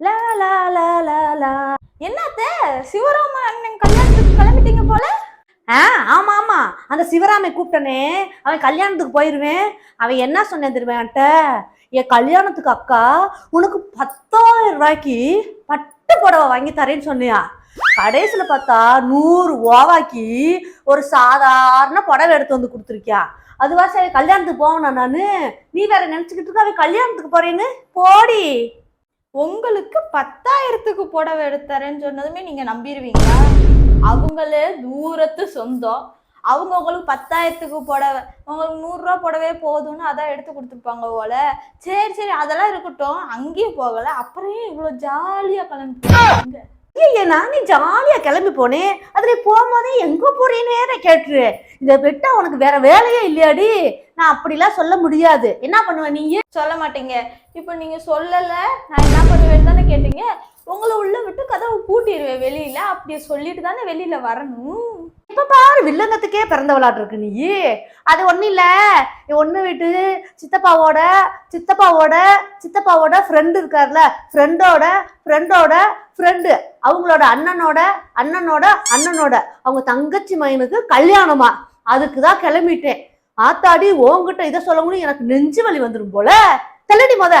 லா லா லா லா லா. என்னத்த? சிவராம அண்ணன் கல்யாணத்துக்கு கிளம்பிட்டீங்க போல? ஆ ஆமா ஆமா. அந்த சிவராமை கூப்பிட்டனே. அவன் கல்யாணத்துக்கு போயிருவேன். அவன் என்ன சொன்னேன் திருவேன்ட்ட என் கல்யாணத்துக்கு அக்கா உனக்கு பத்தாயிரம் ரூபாய்க்கு பட்டு புடவை வாங்கி தரேன்னு சொன்னியா. கடைசியில பார்த்தா நூறு ஓவாக்கி ஒரு சாதாரண புடவை எடுத்து வந்து கொடுத்துருக்கியா. அதுவா சரி கல்யாணத்துக்கு போகணும் நானு. நீ வேற நினைச்சுக்கிட்டு இருக்க அவன் கல்யாணத்துக்கு போறேன்னு? போடி. உங்களுக்கு பத்தாயிரத்துக்கு புடவை எடுத்தரேன்னு சொன்னதுமே நீங்க நம்பிடுவீங்களா அவங்களே தூரத்து சொந்தம். அவங்க உங்களுக்கு பத்தாயிரத்துக்கு புடவை உங்களுக்கு நூறுரூவா புடவே போதும்னு அதான் எடுத்து கொடுத்துருப்பாங்க போல. சரி சரி அதெல்லாம் இருக்கட்டும். அங்கேயும் போகலை. அப்புறம் இவ்வளோ ஜாலியாக கிளம்பி ஐயா நானே ஜாலியா கிளம்பி போனேன் அதுல போகும்போதே எங்க போறேன்னு நான் கேட்டுரு. இதை விட்டா உனக்கு வேற வேலையே இல்லையாடி. நான் அப்படிலாம் சொல்ல முடியாது. என்ன பண்ணுவ நீ? சொல்ல மாட்டீங்க. இப்போ நீங்க சொல்லல நான் என்ன பண்ணுவேன்னு தானே கேட்டீங்க. உங்களை உள்ள விட்டு கதவை பூட்டிடுவேன் வெளியில. அப்படி சொல்லிட்டு தானே வெளியில வரணும். இப்ப வில்லங்கத்துக்கே பிறந்த விளாட்டு இருக்கு நீ. அது ஒண்ணும் இல்ல. ஒண்ணு வீட்டு சித்தப்பாவோட சித்தப்பாவோட சித்தப்பாவோட ஃப்ரெண்டு இருக்கார்ல. ஃப்ரெண்டோட ஃப்ரெண்டோட ஃப்ரெண்டு அவங்களோட அண்ணனோட அண்ணனோட அண்ணனோட. அவங்க தங்கச்சி மயனுக்கு கல்யாணமா. அதுக்கு தான் கிளம்பிட்டேன். ஆத்தாடி ஓங்கிட்ட இதை சொல்லணும்னு எனக்கு நெஞ்சு வலி வந்துடும் போல. தெல்லடி முத.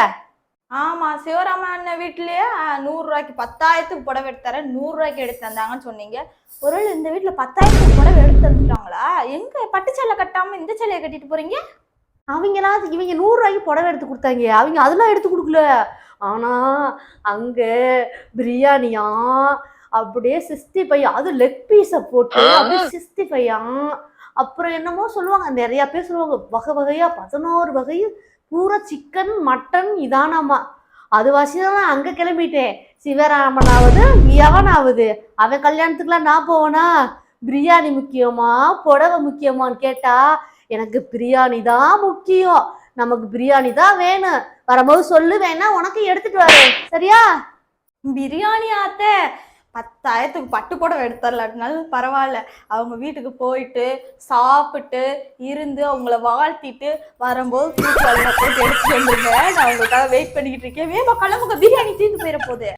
ஆமா சிவராம அண்ணன் வீட்லயே நூறு ரூபாய்க்கு பத்தாயிரத்துக்கு புடவை எடுத்தாரேன் நூறு ரூபாய்க்கு எடுத்து தந்தாங்கன்னு சொன்னீங்க. ஒரு இந்த வீட்ல பத்தாயிரத்துக்கு புடவை எடுத்து தந்துட்டாங்களா? எங்க பட்டு சேலை கட்டாம இந்த சேலையை கட்டிட்டு போறீங்க? அவங்களா இவங்க நூறு ரூபாய்க்கு புடவை எடுத்து கொடுத்தாங்க. அவங்க அதெல்லாம் எடுத்து கொடுக்கல. ஆனா அங்க பிரியாணியா அப்படியே சிக்ஸ்டி ஃபைவ் அது லெக் பீஸை போட்டு அப்படியே சிக்ஸ்டி ஃபைவ் அப்புறம் என்னமோ சொல்லுவாங்க நிறைய பேர் சொல்லுவாங்க வகை வகையா பதினோரு வகை பூரா சிக்கன் மட்டன் இதானாமா அது வாசிதான் அங்கே கிளம்பிட்டேன். சிவராமனாவது எவனாவது அவன் கல்யாணத்துக்குலாம் நான் போவனா? பிரியாணி முக்கியமா? புடவை முக்கியமான்னு கேட்டா எனக்கு பிரியாணி தான் முக்கியம். நமக்கு பிரியாணி தான் வேணும். வரும்போது சொல்லு வேணா உனக்கு எடுத்துட்டு வரேன். சரியா? பிரியாணி ஆத்த பத்தாயிரத்துக்கு பட்டு புடவை எடுத்துடலாட்டினாலும் பரவாயில்ல. அவங்க வீட்டுக்கு போயிட்டு சாப்பிட்டு இருந்து அவங்கள வாழ்த்திட்டு வரும்போது தூக்கி போட்டு எடுத்துட்டு வந்துருங்க. நான் உங்களுக்காக வெயிட் பண்ணிக்கிட்டு இருக்கேன். வேமா கிளம்புங்க. பிரியாணி தீர்ந்து போயிட போகுது